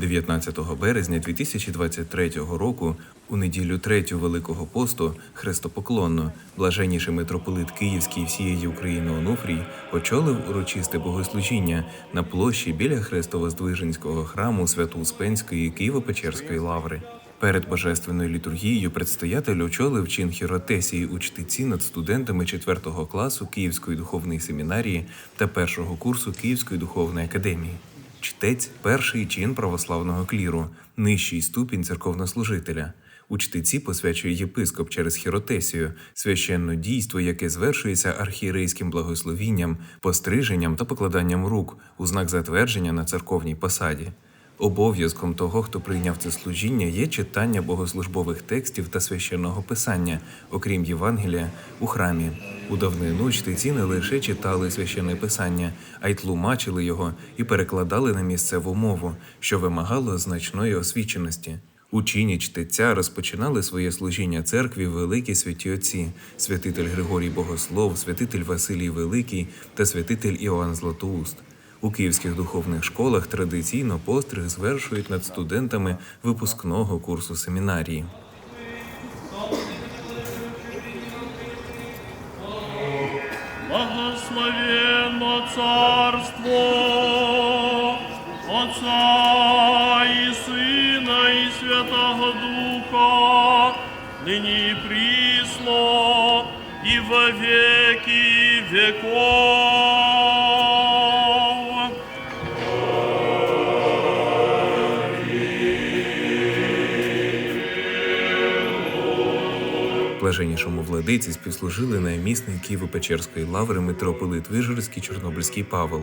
19 березня 2023 року, у неділю третю Великого посту, хрестопоклонно, блаженніший митрополит Київський всієї України Онуфрій очолив урочисте богослужіння на площі біля Хрестово-Здвиженського храму Свято-Успенської Києво-Печерської лаври. Перед божественною літургією предстоятель очолив чин хіротесії у чтиці над студентами 4 класу Київської духовної семінарії та першого курсу Київської духовної академії. Чтець перший чин православного кліру, нижчий ступінь церковнослужителя. У чтеці посвячує єпископ через хіротесію, священне дійство, яке звершується архієрейським благословінням, постриженням та покладанням рук у знак затвердження на церковній посаді. Обов'язком того, хто прийняв це служіння, є читання богослужбових текстів та священного писання, окрім Євангелія, у храмі. У давнину чтеці не лише читали священне писання, а й тлумачили його і перекладали на місцеву мову, що вимагало значної освіченості. У чині чтеця розпочинали своє служіння церкві великі святі отці, святитель Григорій Богослов, святитель Василій Великий та святитель Іоанн Златоуст. У київських духовних школах традиційно постриг звершують над студентами випускного курсу семінарії. Благословенно Царство Отца и Сына и Святого Духа, ныне и присно и во веки веков. Блаженнішому владиці співслужили намісник Києво-Печерської лаври митрополит Вижгородський Чорнобильський Павел,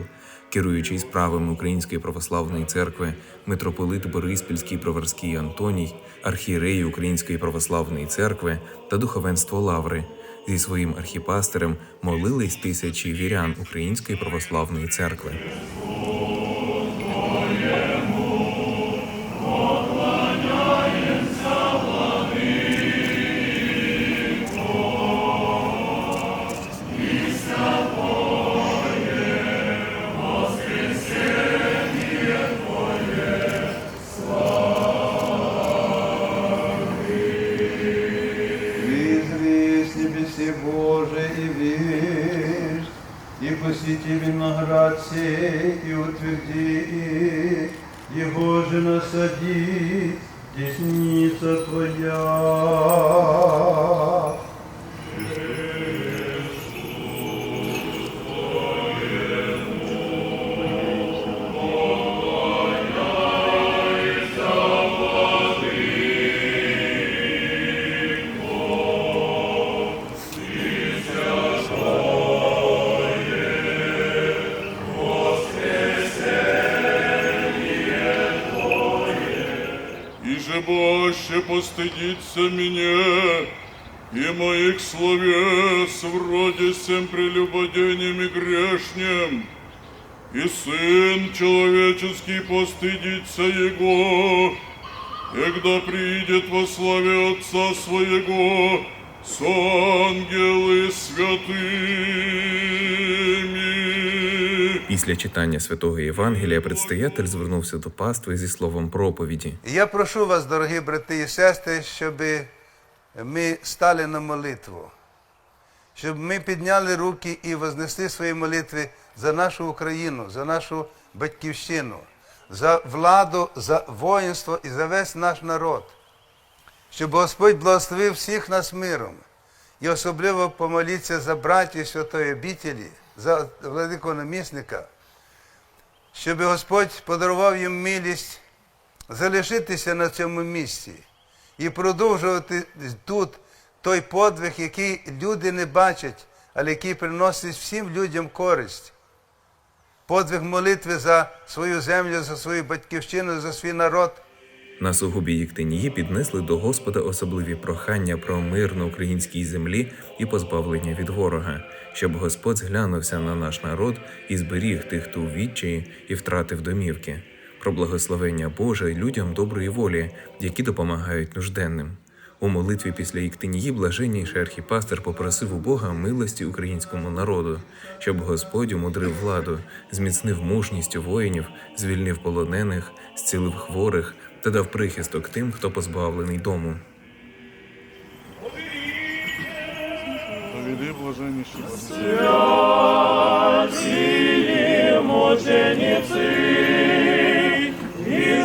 керуючий справами Української православної церкви, митрополит Бориспільський Броварський Антоній, архієреї Української православної церкви та духовенство лаври. Зі своїм архіпастерем молились тисячі вірян Української православної церкви. Сей, и утверди, его же насади, десница Твоя. Же больше постыдится меня и моих словес вроде всем прелюбодением и и Сын Человеческий постыдится Его, когда придет во славе Отца Своего с ангелы святыми. Після читання святого Євангелія предстоятель звернувся до пастви зі словом проповіді. Я прошу вас, дорогі брати і сестри, щоб ми стали на молитву, щоб ми підняли руки і вознесли свої молитви за нашу Україну, за нашу батьківщину, за владу, за воїнство і за весь наш народ, щоб Господь благословив всіх нас миром. І особливо помоліться за братів святої обітелі, за владикого намісника, щоб Господь подарував їм милість залишитися на цьому місці і продовжувати тут той подвиг, який люди не бачать, але який приносить всім людям користь. Подвиг молитви за свою землю, за свою батьківщину, за свій народ. На сугубі Єктинії піднесли до Господа особливі прохання про мир на українській землі і позбавлення від ворога, щоб Господь зглянувся на наш народ і зберіг тих, хто у відчаї і втратив домівки, про благословення Боже людям доброї волі, які допомагають нужденним. У молитві після Іктинії блаженніший архіпастер попросив у Бога милості українському народу, щоб Господь умудрив владу, зміцнив мужність воїнів, звільнив полонених, зцілив хворих та дав прихисток тим, хто позбавлений дому. Поведи блаженніші.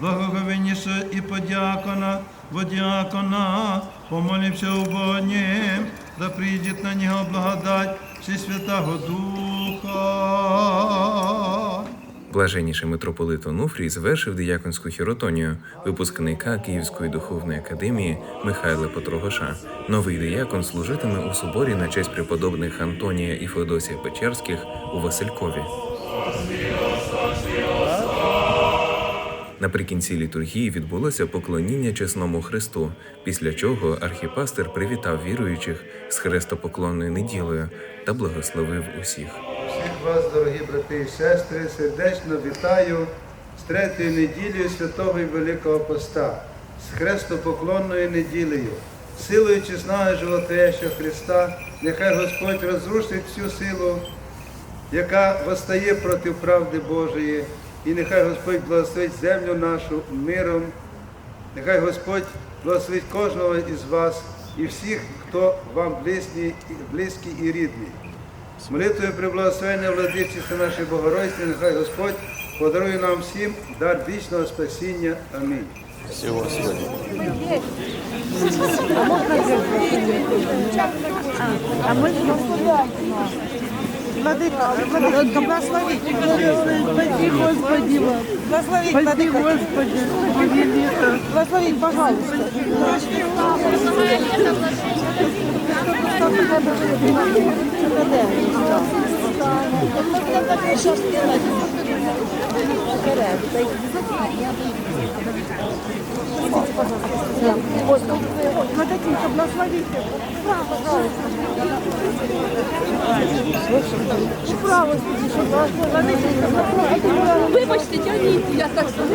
благоговенніше і подякона, водякона, помолився убоднім, да прийдет на нього благодать Всесвятого Духа. Блаженніший митрополит Онуфрій завершив дияконську хіротонію випускника Київської духовної академії Михайла Петрогоша. Новий диякон служитиме у соборі на честь преподобних Антонія і Феодосія Печерських у Василькові. Наприкінці літургії відбулося поклоніння чесному Христу, після чого архіпастер привітав віруючих з хрестопоклонною неділею та благословив усіх. Всіх вас, дорогі брати і сестри, сердечно вітаю з третьою неділею Святого і Великого Поста, з хрестопоклонною неділею, силою чесного животворящого Христа, нехай Господь розрушить всю силу, яка восстає проти правди Божої, і нехай Господь благословить землю нашу миром, нехай Господь благословить кожного із вас і всіх, хто вам близький, близький і рідний. З молитвою при благословенні владичиці нашої Богородиці, нехай Господь подарує нам всім дар вічного спасіння. Амінь. Владыка, Владыка, благослови. Спаси, Господи, благослови, Господи, благослови, пожалуйста. Владыка, благословите. Право, Вибачте, тягніть, я так скажу.